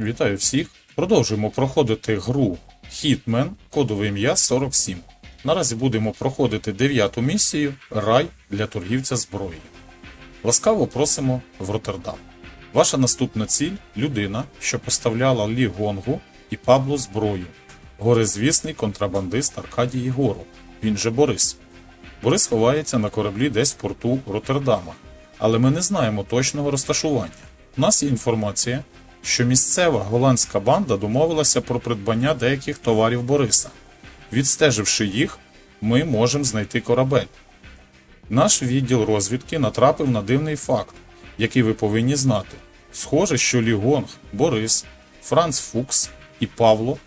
Вітаю всіх! Продовжуємо проходити гру Hitman, кодове ім'я 47. Наразі будемо проходити дев'яту місію Рай для торгівця зброєю. Ласкаво просимо в Роттердам. Ваша наступна ціль людина, що поставляла Лі Гонгу і Паблу зброю. Горизвісний контрабандист Аркадій Єгоров, він же Борис. Борис ховається на кораблі десь в порту Роттердама, але ми не знаємо точного розташування. У нас є інформація, що місцева голландська банда домовилася про придбання деяких товарів Бориса. Відстеживши їх, ми можемо знайти корабель. Наш відділ розвідки натрапив на дивний факт, який ви повинні знати. Схоже, що Лі Гонг, Борис, Франц Фукс і Павло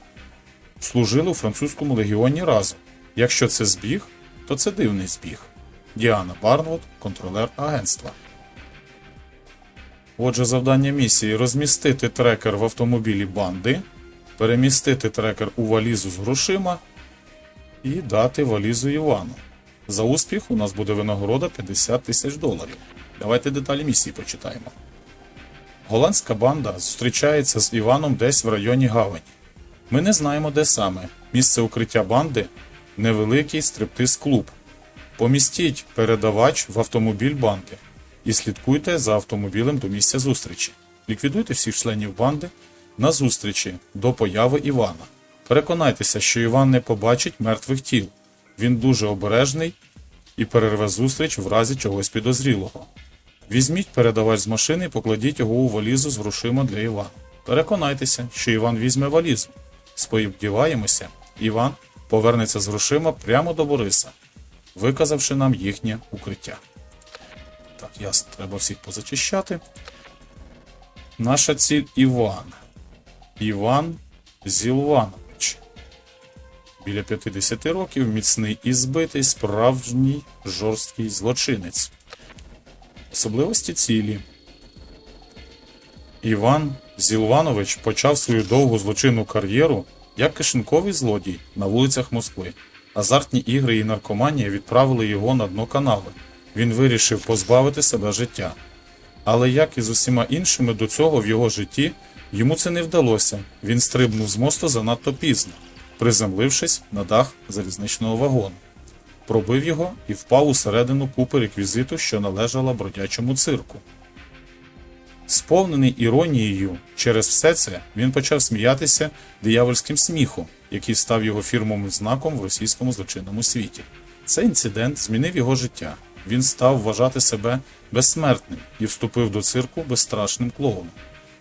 служили у французькому легіоні разом. Якщо це збіг, то це дивний збіг. Діана Барнвуд, контролер агентства. Отже, завдання місії розмістити трекер в автомобілі банди, перемістити трекер у валізу з грошима і дати валізу Івану. За успіх у нас буде винагорода 50 тисяч доларів. Давайте деталі місії почитаємо. Голландська банда зустрічається з Іваном десь в районі Гавані. Ми не знаємо, де саме. Місце укриття банди невеликий стриптиз-клуб. Помістіть передавач в автомобіль банди і слідкуйте за автомобілем до місця зустрічі. Ліквідуйте всіх членів банди на зустрічі до появи Івана. Переконайтеся, що Іван не побачить мертвих тіл. Він дуже обережний і перерве зустріч в разі чогось підозрілого. Візьміть передавач з машини і покладіть його у валізу з грошима для Івана. Переконайтеся, що Іван візьме валізу. Сподіваємося, Іван повернеться з грошима прямо до Бориса, виказавши нам їхнє укриття. Ясно, треба всіх позачищати. Наша ціль Іван. Іван Зілванович. Біля 50 років, міцний і збитий, справжній жорсткий злочинець. Особливості цілі. Іван Зілванович почав свою довгу злочинну кар'єру як кишеньковий злодій на вулицях Москви. Азартні ігри і наркоманія відправили його на дно канави. Він вирішив позбавити себе життя. Але як і з усіма іншими до цього в його житті, йому це не вдалося. Він стрибнув з мосту занадто пізно, приземлившись на дах залізничного вагону. Пробив його і впав усередину купи реквізиту, що належала бродячому цирку. Сповнений іронією через все це, він почав сміятися диявольським сміхом, який став його фірмовим знаком в російському злочинному світі. Цей інцидент змінив його життя. Він став вважати себе безсмертним і вступив до цирку безстрашним клоуном.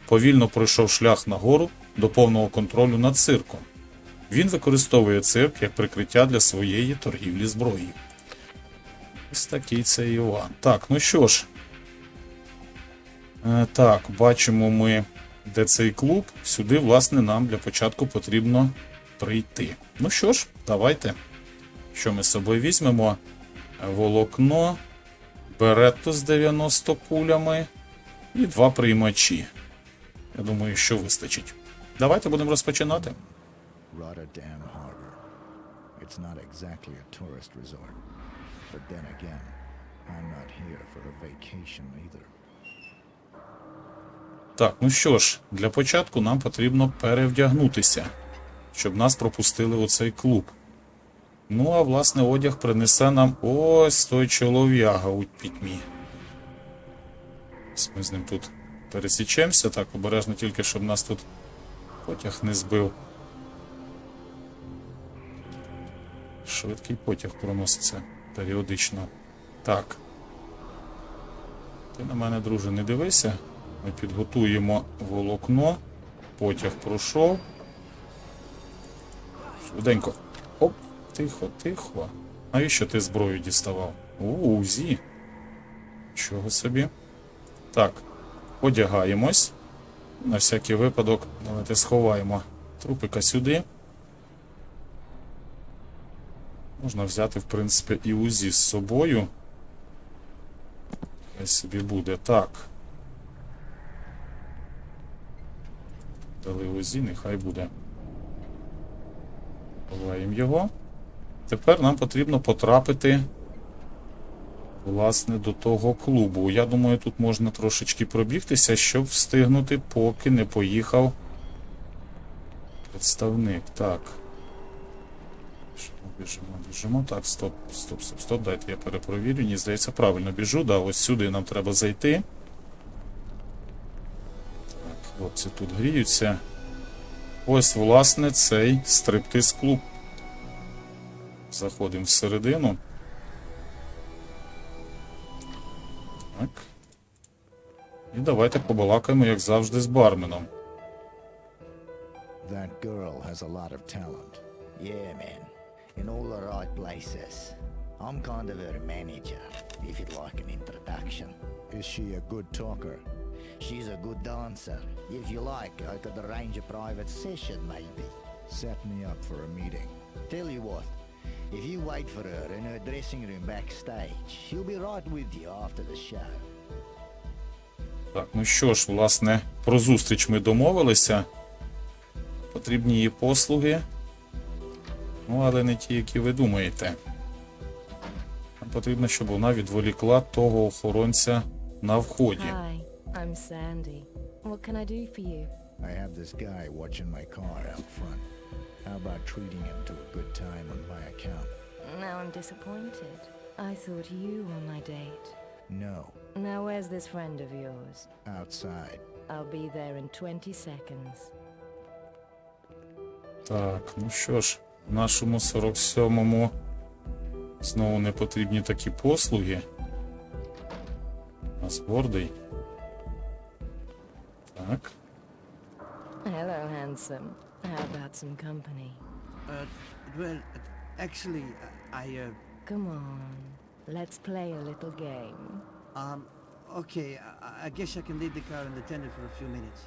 Повільно пройшов шлях нагору до повного контролю над цирком. Він використовує цирк як прикриття для своєї торгівлі зброєю. Ось такий це Іван. Так, ну що ж. Е, так, бачимо ми, де цей клуб. Сюди, власне, нам для початку потрібно прийти. Ну що ж, давайте. Що ми з собою візьмемо? Волокно, беретто з 90 кулями і два приймачі. Я думаю, що вистачить. Давайте будемо розпочинати. Rotterdam Harbor. It's not exactly a tourist resort. But then again, I'm not here for a vacation either. Так, ну що ж, для початку нам потрібно перевдягнутися, щоб нас пропустили у цей клуб. Ну, а власне одяг принесе нам ось той чолов'яга у пітьмі. Ми з ним тут пересічемося, так обережно тільки, щоб нас тут потяг не збив. Швидкий потяг проноситься періодично. Так. Ти на мене, друже, не дивися. Ми підготуємо волокно. Потяг пройшов. Швиденько. Тихо, тихо. Навіщо ти зброю діставав? У, УЗІ. Чого собі? Так, одягаємось. На всякий випадок давайте сховаємо трупика сюди. Можна взяти, в принципі, і УЗІ з собою. Хай собі буде. Так. Дали УЗІ, нехай буде. Ховаємо його. Тепер нам потрібно потрапити власне до того клубу. Я думаю, тут можна трошечки пробігтися, щоб встигнути, поки не поїхав Представник, так. Біжимо, біжимо. Так, стоп, стоп, стоп, стоп. Дайте я перепровірю. Мені здається, правильно біжу. Да, ось сюди нам треба зайти. Так, хлопці тут гріються. Ось, власне, цей стриптиз-клуб. Заходимо всередину. Так. І давайте побалакаємо, як завжди, з барменом. That girl has a lot of talent. Yeah, man. In all the right places. I'm kind of her manager, if you'd like an introduction. Is she a good talker? She's a good dancer. If you like, I could arrange a private session, maybe. Set me up for a meeting. Tell you what, if you wait for her in her dressing room backstage, she'll be right with you after the show. Так, ну що ж, власне, про зустріч ми домовилися. Потрібні її послуги. Ну, але не ті, які ви думаєте. Нам потрібно, щоб вона відволікла того охоронця на вході. Hi, I'm Sandy. What can I do for you? I have this guy watching my car out front. How about treating him to a good time on my account? Now I'm disappointed. I thought you were my date. No, Now where's this friend of yours? outside. I'll be there in 20 seconds. Так, ну що ж, нашому 47-му знову не потрібні такі послуги. Нас гордий. Так. Hello, handsome. How about some company? Uh, well, actually, uh, I, uh, Come on, let's play a little game. um, okay, I, I guess I can leave the car unattended for a few minutes.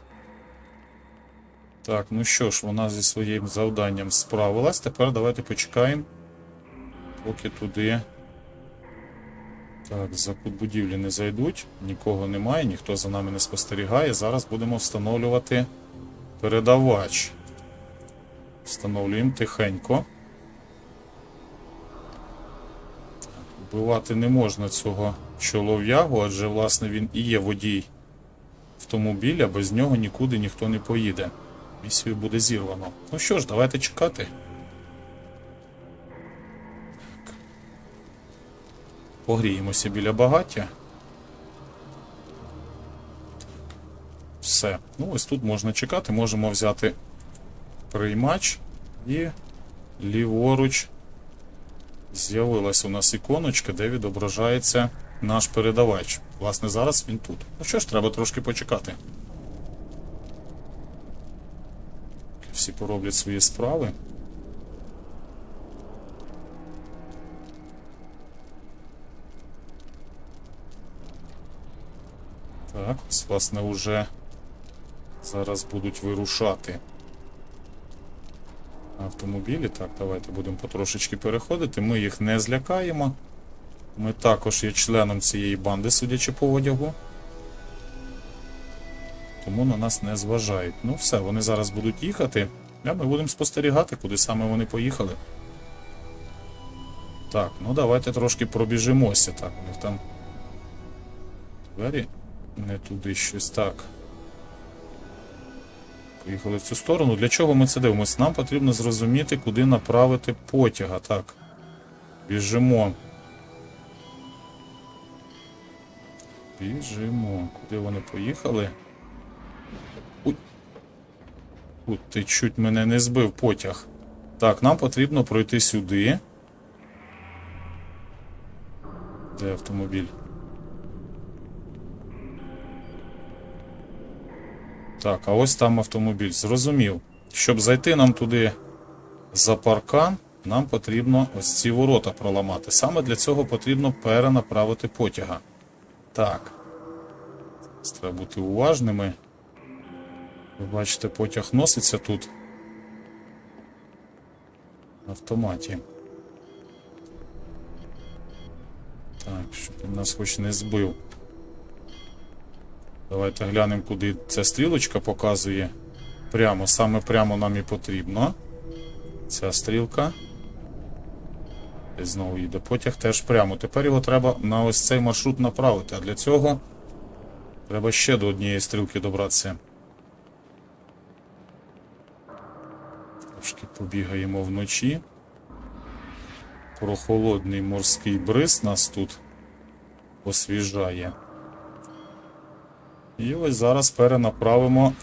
Так, ну що ж, вона зі своїм завданням справилась. Тепер давайте почекаємо, поки туди. Так, за кут будівлі не зайдуть, нікого немає, ніхто за нами не спостерігає. Зараз будемо встановлювати передавач. Встановлюємо тихенько. Вбивати не можна цього чолов'ягу, адже, власне, він і є водій автомобіля, без нього нікуди ніхто не поїде. Місію буде зірвано. Ну що ж, давайте чекати. Погріємося біля багаття. Все. Ну, ось тут можна чекати. Можемо взяти приймач і ліворуч з'явилась у нас іконочка, де відображається наш передавач. Власне, зараз він тут. Ну що ж, треба трошки почекати. всі пороблять свої справи. Так, ось, власне, уже зараз будуть вирушати автомобілі. Так, давайте будемо потрошечки переходити. Ми їх не злякаємо. Ми також є членом цієї банди, судячи по одягу тому на нас не зважають. Ну все, вони зараз будуть їхати, а ми будемо спостерігати, куди саме вони поїхали. Так, ну давайте трошки пробіжимося. Так, у них там двері не туди щось так. Поїхали в цю сторону. Для чого ми це дивимося? Нам потрібно зрозуміти, куди направити потяга. Так. Біжимо. Біжимо. Куди вони поїхали? От ти чуть мене не збив потяг. Так, нам потрібно пройти сюди. Де автомобіль? Так, а ось там автомобіль. Зрозумів. Щоб зайти нам туди за паркан, нам потрібно ось ці ворота проламати. Саме для цього потрібно перенаправити потяга. Так. Зараз Треба бути уважними. Ви бачите, потяг носиться тут. На автоматі. Так, щоб він нас хоч не збив. Давайте глянемо, куди ця стрілочка показує. Прямо, саме прямо нам і потрібно. Ця стрілка. І знову йде потяг теж прямо. Тепер його треба на ось цей маршрут направити. А для цього треба ще до однієї стрілки добратися. Трошки Побігаємо вночі. Прохолодний морський бриз нас тут освіжає. І ось зараз перенаправимо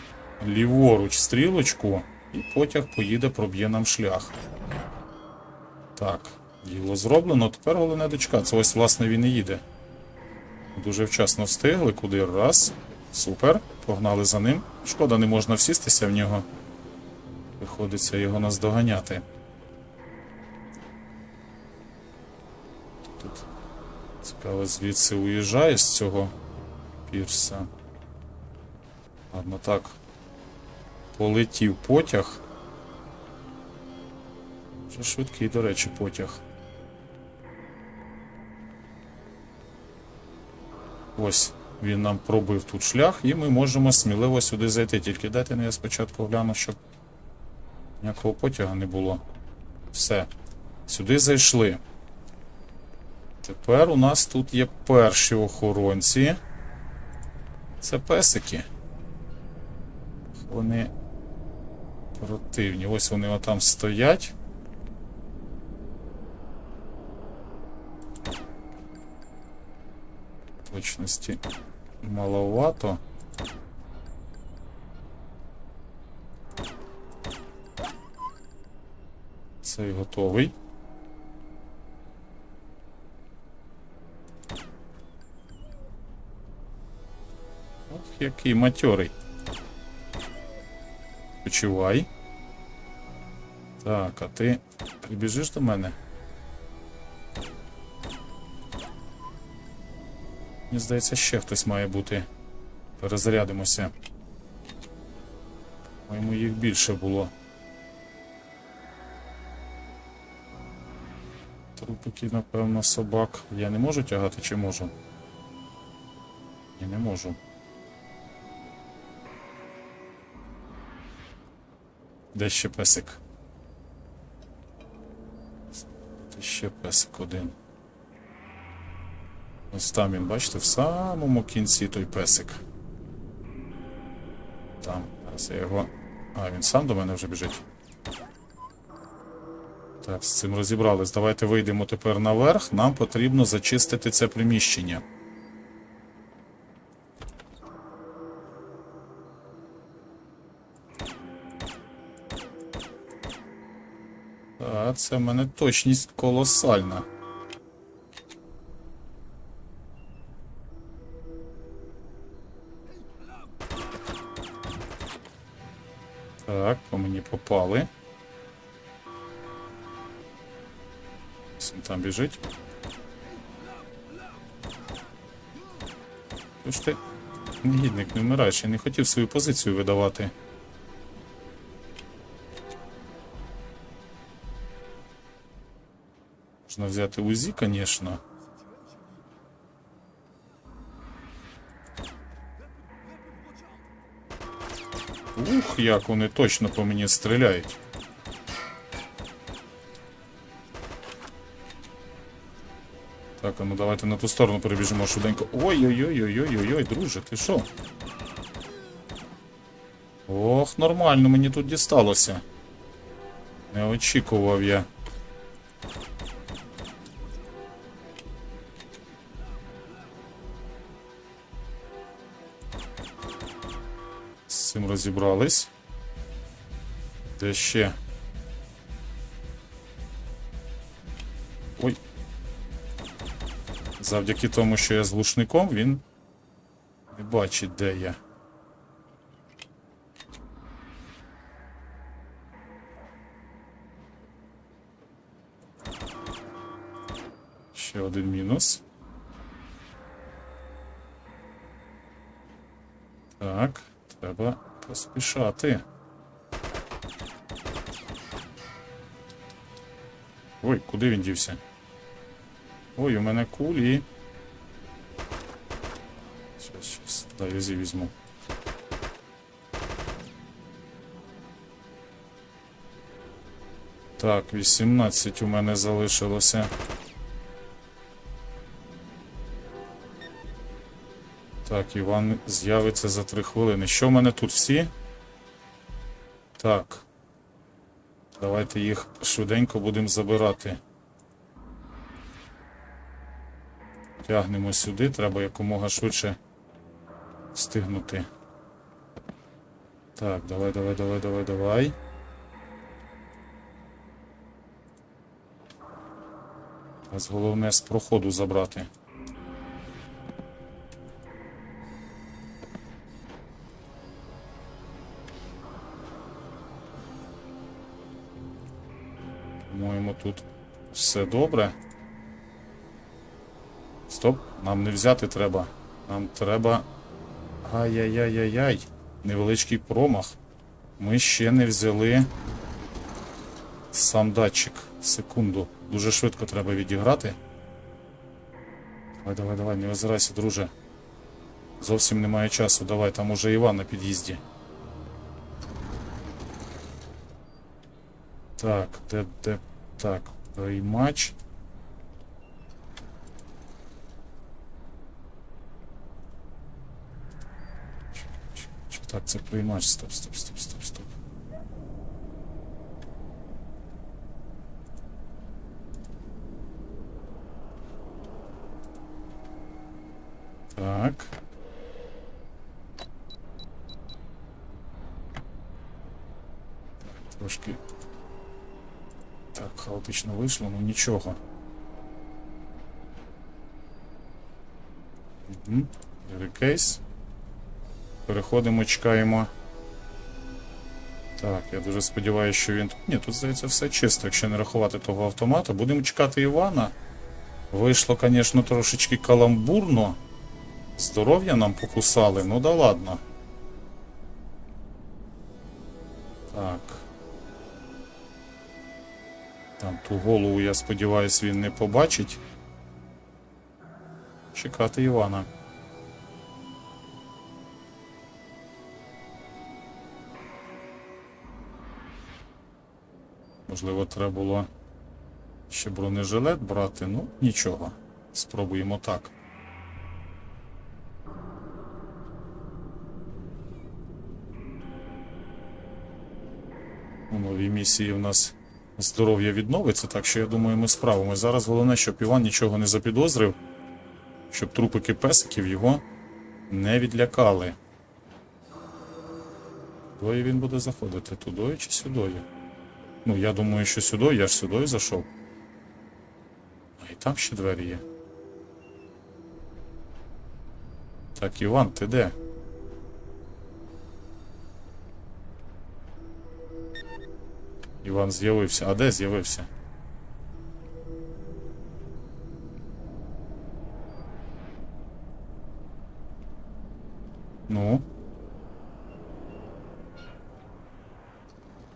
ліворуч стрілочку, і потяг поїде, проб'є нам шлях. Так, діло зроблено. Тепер головне дочекатися. Ось, власне, він і їде. Дуже вчасно встигли. Куди? Раз. Супер. Погнали за ним. Шкода, не можна всістися в нього. Приходиться його наздоганяти. Тут цікаво, звідси уїжджає з цього пірса. Ладно, так. Полетів потяг. Вже швидкий, до речі, потяг. Ось він нам пробив тут шлях, і ми можемо сміливо сюди зайти. Тільки дайте я спочатку гляну, щоб ніякого потяга не було. Все. Сюди зайшли. Тепер у нас тут є перші охоронці. Це песики. Вони противні. Ось вони отам стоять. Точності маловато. Цей готовий. Ох, який матьорий. Почувай. Так, а ти прибіжиш до мене? Мені здається, ще хтось має бути. Перезарядимося. По-моєму, їх більше було. Трупики, напевно, собак. Я не можу тягати чи можу? Я не можу. Де ще песик? Де ще песик один. Ось там він, бачите, в самому кінці той песик. Там. Зараз я його. А, він сам до мене вже біжить. Так, з цим розібрались. Давайте вийдемо тепер наверх. Нам потрібно зачистити це приміщення. Це в мене точність колосальна. Так, по мені попали. Там біжить. Тож ти, негідник, не вмираєш, я не хотів свою позицію видавати. Можна взяти УЗІ, звісно. Ух, як вони точно по мені стріляють. Так, а ну давайте на ту сторону перебіжимо швиденько. Ой-ой-ой-ой-ой-ой, друже, ти що? Ох, нормально мені тут дісталося. Не очікував я. Розібрались. Де ще? Ой. Завдяки тому, що я з глушником, він не бачить, де я. Ще один мінус. Так, треба поспішати. Ой, куди він дівся? Ой, у мене кулі. Щас, щас, дай я візьму. Так, 18 у мене залишилося. Так, Іван з'явиться за 3 хвилини. Що в мене тут всі? Так. Давайте їх швиденько будемо забирати. Тягнемо сюди, треба якомога швидше встигнути. Так, давай, давай, давай, давай, давай. Зараз головне з проходу забрати. По-моєму, тут все добре. Стоп, нам не взяти треба. Нам треба. Ай-яй-яй-яй-яй. Невеличкий промах. Ми ще не взяли сам датчик. Секунду. Дуже швидко треба відіграти. Давай, давай, давай, не озирайся, друже. Зовсім немає часу. Давай, там уже Іван на під'їзді. Так, де, де, так, приймач. Ч- ч- ч- Так, це приймач. Стоп, стоп, стоп, стоп, стоп. Так. Хаотично вийшло, ну нічого. Угу. Кейс. Переходимо, чекаємо. Так, я дуже сподіваюся, що він. Ні, тут здається все чисто, якщо не рахувати того автомата. Будемо чекати Івана. Вийшло, звісно, трошечки каламбурно. Здоров'я нам покусали, ну да ладно. Так. Там ту голову, я сподіваюся, він не побачить. Чекати Івана. Можливо, треба було ще бронежилет брати, ну нічого. Спробуємо так. У новій місії в нас здоров'я відновиться, так що я думаю, ми справимось. Зараз головне, щоб Іван нічого не запідозрив, щоб трупики песиків його не відлякали. Кудою він буде заходити? Тудою чи сюдою? Ну, я думаю, що сюди, я ж сюди зайшов. А і там ще двері є. Так, Іван, ти де? Іван з'явився. А де з'явився? Ну.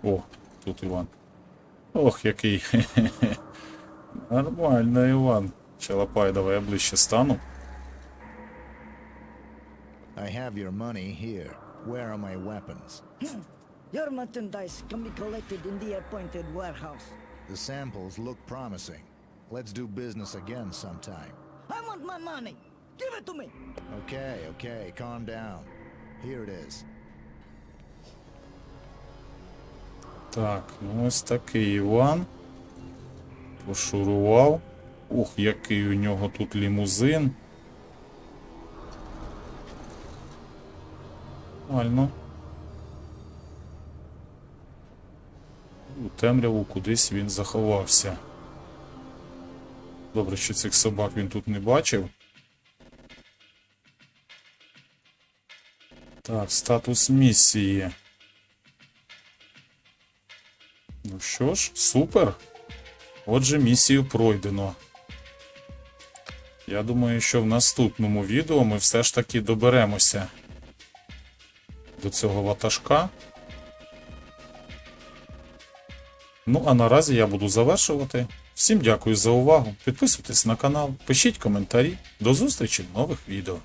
О, тут Іван. Ох, який. Нормально, Іван. Чалапай, давай я ближче стану. I have your money here. Where are my weapons? Your merchandise can be collected in the appointed warehouse. The samples look promising. Let's do business again sometime. I want my money. Give it to me. Okay, okay, calm down. Here it is. Так, ну ось такий Іван. Пошурував. Ух, який у нього тут лімузин. Нормально. У темряву кудись він заховався. Добре, що цих собак він тут не бачив. Так, статус місії. Ну що ж, супер. Отже, місію пройдено. Я думаю, що в наступному відео ми все ж таки доберемося до цього ватажка. Ну, а наразі я буду завершувати. Всім дякую за увагу. Підписуйтесь на канал, пишіть коментарі. До зустрічі в нових відео.